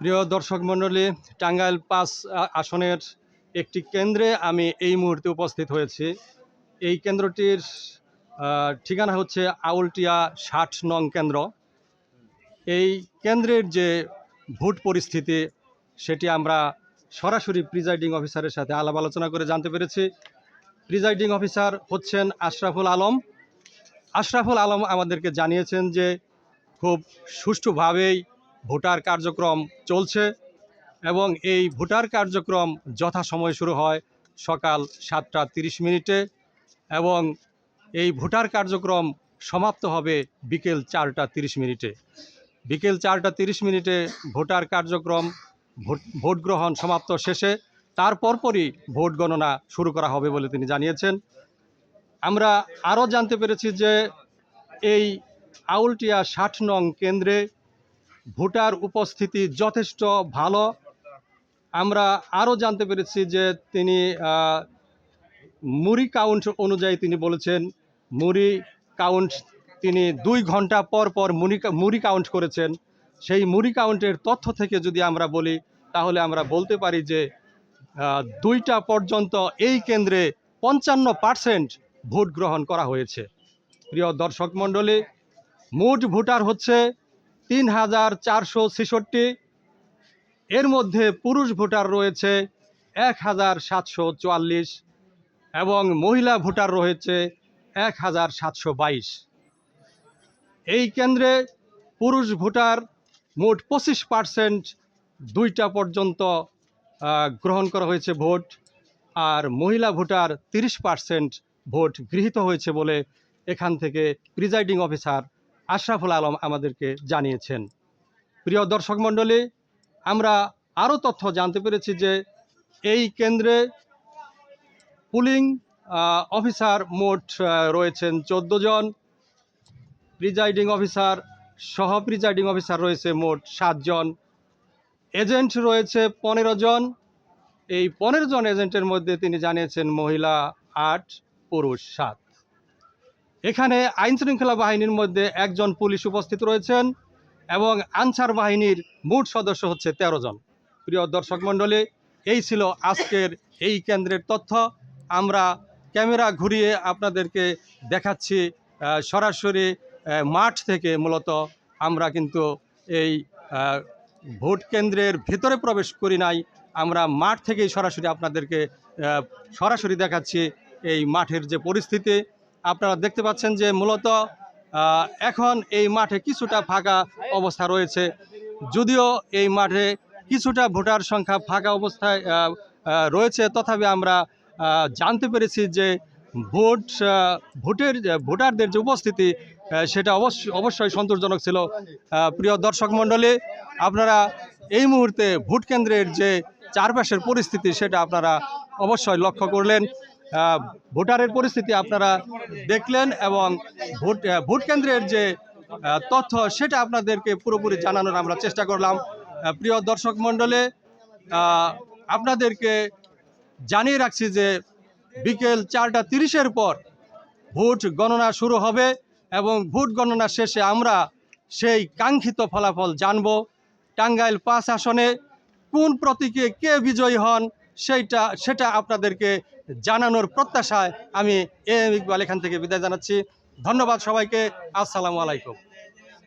প্রিয় দর্শক মণ্ডলী, টাঙ্গাইল পাঁচ আসনের একটি কেন্দ্রে আমি এই মুহূর্তে উপস্থিত হয়েছি। এই কেন্দ্রটির ঠিকানা হচ্ছে আউলটিয়া ষাট নং কেন্দ্র। এই কেন্দ্রের যে ভোট পরিস্থিতি, সেটি আমরা সরাসরি প্রিজাইডিং অফিসারের সাথে আলাপ আলোচনা করে জানতে পেরেছি। প্রিজাইডিং অফিসার হচ্ছেন আশরাফুল আলম। আশরাফুল আলম আমাদেরকে জানিয়েছেন যে, খুব সুষ্ঠুভাবেই ভোটার কার্যক্রম চলছে এবং এই ভোটার কার্যক্রম যথাসময়ে শুরু হয় সকাল সাতটা তিরিশ মিনিটে এবং এই ভোটার কার্যক্রম সমাপ্ত হবে বিকেল চারটা তিরিশ মিনিটে। বিকেল চারটা তিরিশ মিনিটে ভোটার কার্যক্রম, ভোট গ্রহণ সমাপ্ত শেষে তার পরপরই ভোট গণনা শুরু করা হবে বলে তিনি জানিয়েছেন। আমরা আরও জানতে পেরেছি যে এই আউলটিয়া ষাট নং কেন্দ্রে ভোটার উপস্থিতি যথেষ্ট ভালো। আমরা আরও জানতে পেরেছি যে তিনি মুড়ি কাউন্ট অনুযায়ী তিনি বলেছেন, মুড়ি কাউন্ট তিনি দুই ঘণ্টা পর পর মুড়ি মুড়ি কাউন্ট করেছেন। সেই মুড়ি কাউন্টের তথ্য থেকে যদি আমরা বলি, তাহলে আমরা বলতে পারি যে দুইটা পর্যন্ত এই কেন্দ্রে পঞ্চান্ন পার্সেন্ট ভোট গ্রহণ করা হয়েছে। প্রিয় দর্শক মণ্ডলী, মোট ভোটার হচ্ছে তিন হাজার চারশো ছেষট্টি। এর মধ্যে পুরুষ ভোটার রয়েছে এক হাজার সাতশো চুয়াল্লিশ এবং মহিলা ভোটার রয়েছে এক হাজার সাতশো বাইশ। এই কেন্দ্রে পুরুষ ভোটার মোট পঁচিশ পার্সেন্ট দুইটা পর্যন্ত গ্রহণ করা হয়েছে ভোট আর মহিলা ভোটার তিরিশ পার্সেন্ট ভোট গৃহীত হয়েছে বলে এখান থেকে প্রিজাইডিং অফিসার আশরাফুল আলম আমাদেরকে জানিয়েছেন। প্রিয় দর্শক মণ্ডলী, আমরা আরও তথ্য জানতে পেরেছি যে এই কেন্দ্রে পুলিং অফিসার মোট রয়েছেন চোদ্দ জন। প্রিজাইডিং অফিসার সহ প্রিজাইডিং অফিসার রয়েছে মোট সাতজন এজেন্ট রয়েছে পনেরো জন। এই পনেরো জন এজেন্টের মধ্যে তিনি জানিয়েছেন মহিলা আট, পুরুষ সাত। এখানে আইন শৃঙ্খলা বাহিনীর মধ্যে একজন পুলিশ উপস্থিত রয়েছেন এবং আনসার বাহিনীর মোট সদস্য হচ্ছে তেরো জন। প্রিয় দর্শক মণ্ডলী, এই ছিল আজকের এই কেন্দ্রের তথ্য। আমরা ক্যামেরা ঘুরিয়ে আপনাদেরকে দেখাচ্ছি সরাসরি মাঠ থেকে মূলত। আমরা কিন্তু এই ভোট কেন্দ্রের ভেতরে প্রবেশ করি নাই। আমরা মাঠ থেকেই সরাসরি আপনাদেরকে সরাসরি দেখাচ্ছি এই মাঠের যে পরিস্থিতি। আপনারা দেখতে পাচ্ছেন যে মূলত এখন এই মাঠে কিছুটা ফাঁকা অবস্থা রয়েছে। যদিও এই মাঠে কিছুটা ভোটার সংখ্যা ফাঁকা অবস্থায় রয়েছে, তথাপি আমরা জানতে পেরেছি যে ভোট ভোটের ভোটারদের যে উপস্থিতি সেটা অবশ্য অবশ্যই সন্তোষজনক ছিল। প্রিয় দর্শক মণ্ডলী, আপনারা এই মুহূর্তে ভোট কেন্দ্রের যে চারপাশের পরিস্থিতি, সেটা আপনারা অবশ্যই লক্ষ্য করলেন। ভোটারের পরিস্থিতি আপনারা দেখলেন এবং ভোট ভোট কেন্দ্রের যে তথ্য সেটা আপনাদেরকে পুরোপুরি জানানোর আমরা চেষ্টা করলাম। প্রিয় দর্শক মণ্ডলে আপনাদেরকে জানিয়ে রাখছি যে বিকেল চারটা তিরিশের পর ভোট গণনা শুরু হবে এবং ভোট গণনা শেষে আমরা সেই কাঙ্ক্ষিত ফলাফল জানব। টাঙ্গাইল পাঁচ আসনে কোন প্রতীকে কে বিজয়ী হন? সেইটা, সেটা আপনাদেরকে জানানোর প্রত্যাশায় আমি এম ইকবাল এখান থেকে বিদায় জানাচ্ছি। ধন্যবাদ সবাইকে। আসসালামু আলাইকুম।